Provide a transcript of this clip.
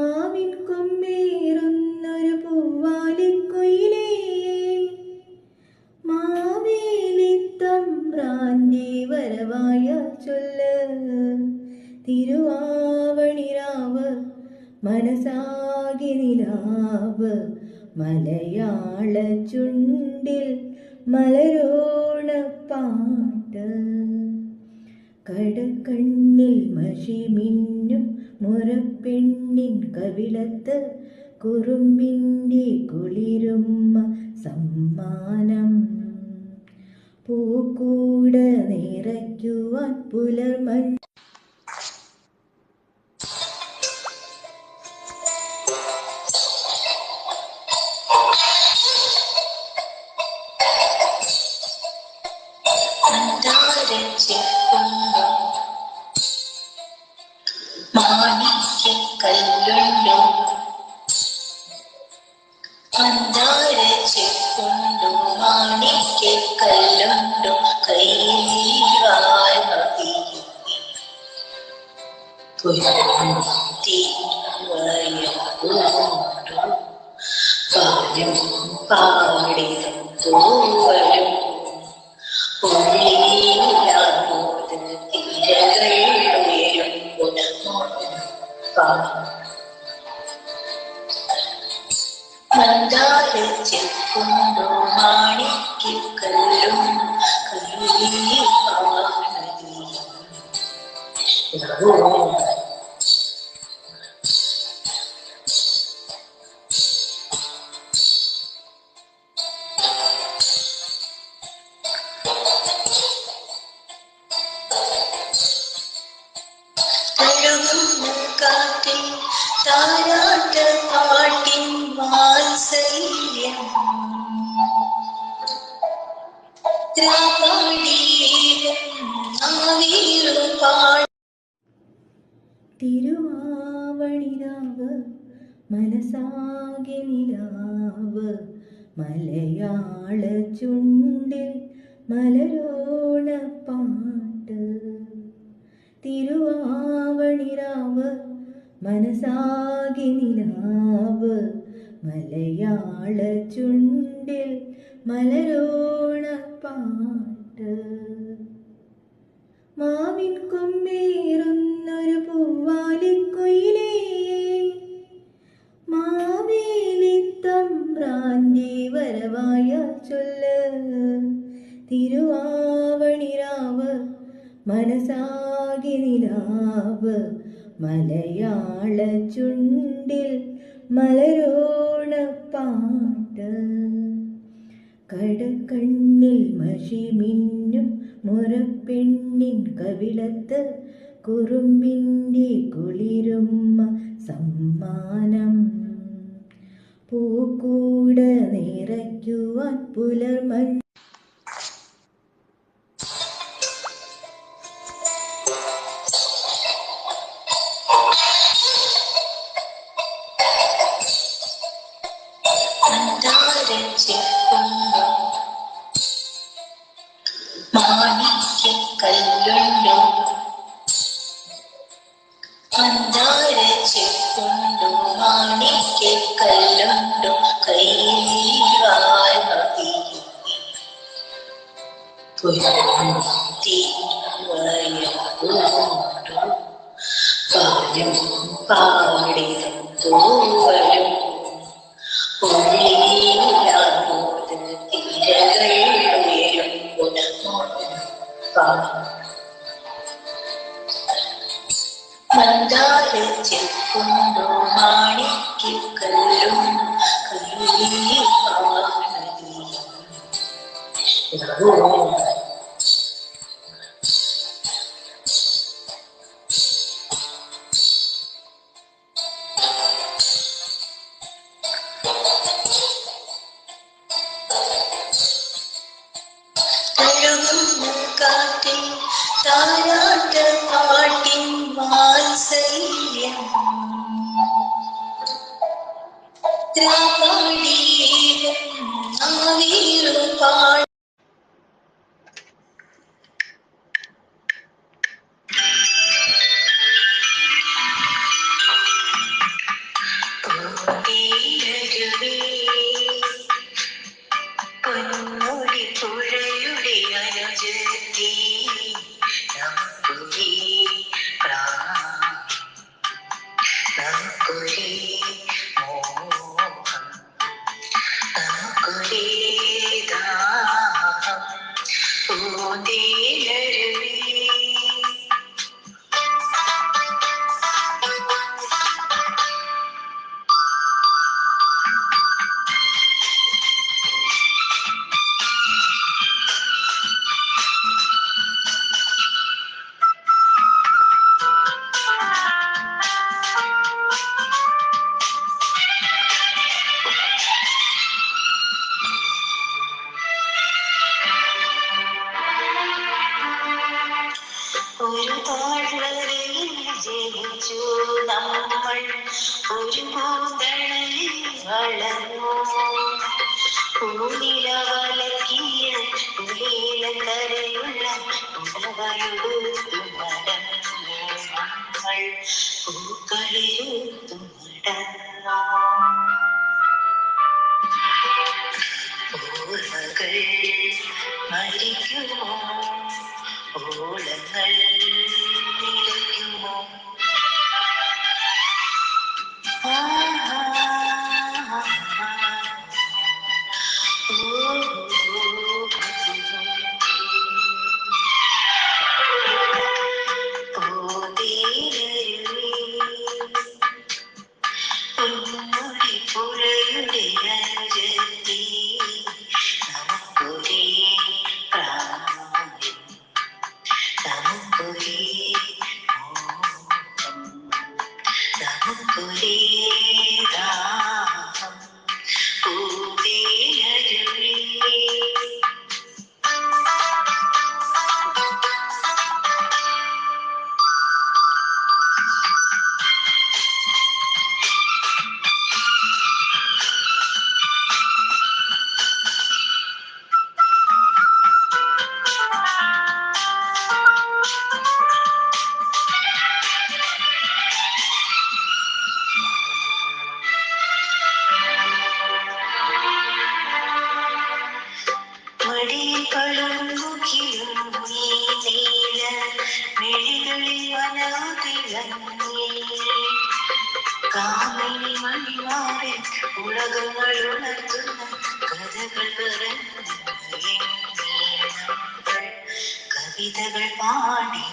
മാവിൻ കൊമ്പേറുന്നൊരു പൂവാലിക്കുയിലേ. മാവേലി തമ്പ്രാന്റെ വരവായ ചൊല്ല്. തിരുവാവണിരാവ് മനസാകി നിലാവ്. മലയാള ചുണ്ടിൽ മലരോണപ്പാട്ട് കടക്കണ്ണിൽ മഷി മിന്നും മുറപ്പെണ്ണിൻ കവിളത്ത് കുറുമ്പിന്റെ കുളിരുമ്മ സമ്മാനം. പൂക്കൂട നിറയ്ക്കുവാൻ പുലർമൺ മാണിക്കല്ലുണ്ടോ മന്ദാരച്ചെപ്പുണ്ടോ മാണിക്കല്ലുണ്ടോ കൈവാൽ മതി പുയത്തിവയണ്ടോ പാലും പാടിലും ചെപ്പുണ്ടോ മാണിക്കല്ലും കയ്യിൽ പാണതി തഴുകുന്ന തിരുവാവണിരാവ് മനസാകെ നിലാവ് മലയാള ചുണ്ടിൽ മലരോണപ്പാട്ട് തിരുവാവണിരാവ് മനസാകെ നിലാവ് മലയാള ചുണ്ടിൽ മലരോണപ്പാട്ട് മാവിൻ കൊമ്പേറുന്നൊരു പൂവാലിക്കുയിലേ. മാവേലി തമ്പ്രാന്റെ വരവായ ചൊല്ല്. തിരുവാവണിരാവ് മനസാകി നിലാവ്. മലയാള ചുണ്ടിൽ മലരോണപ്പാട്ട് കടക്കണ്ണിൽ മഷി മിന്നും മുറപ്പെണ്ണിൻ കവിളത്ത് കുറുമ്പിന്റെ കുളിരുമ്മ സമ്മാനം. പൂക്കൂട നിറയ്ക്കുവാൻ പുലർമൺ മാണിക്കല്ലുണ്ടോ മന്ദാരച്ചെപ്പുണ്ടോ മാണിക്കല്ലുണ്ടോ കൈവാൽ മതി പുയത്തിവയണ്ടോ പാലും പാടിലും ഉള്ളിലാമോത് തിരകൾ ഉയരുമ്പോൾ മന്ദാര ചെപ്പുണ്ടോ മാണിക്കല്ലും കയ്യിൽ പാണതി ദ്രാപാടീയം ആവീറുപാട് പൊന്മുടി Bhagavate ഒരു താഴ്വരയിൽ ജയിച്ചു നമ്മൾ. ഒരു കൂന്തണലിൽ വളർന്നു. പൂനില വലക്കിയ പുലീലക്കരയുള്ള പുലവഴുത്തു നടന്നു നമ്മൾ. പൂക്കളിരുത്തു നടന്നു ഓർമ്മകൾ മരിക്കുമോ? ഓളങ്ങൾ നിലയ്ക്കുമോ പൊന്മുടി പുഴയുടെ അനുജത്തി காமினி மணிவாரே உலகங்கள் உணர்த்தும் கதைகள் கவிதைகள் பாடி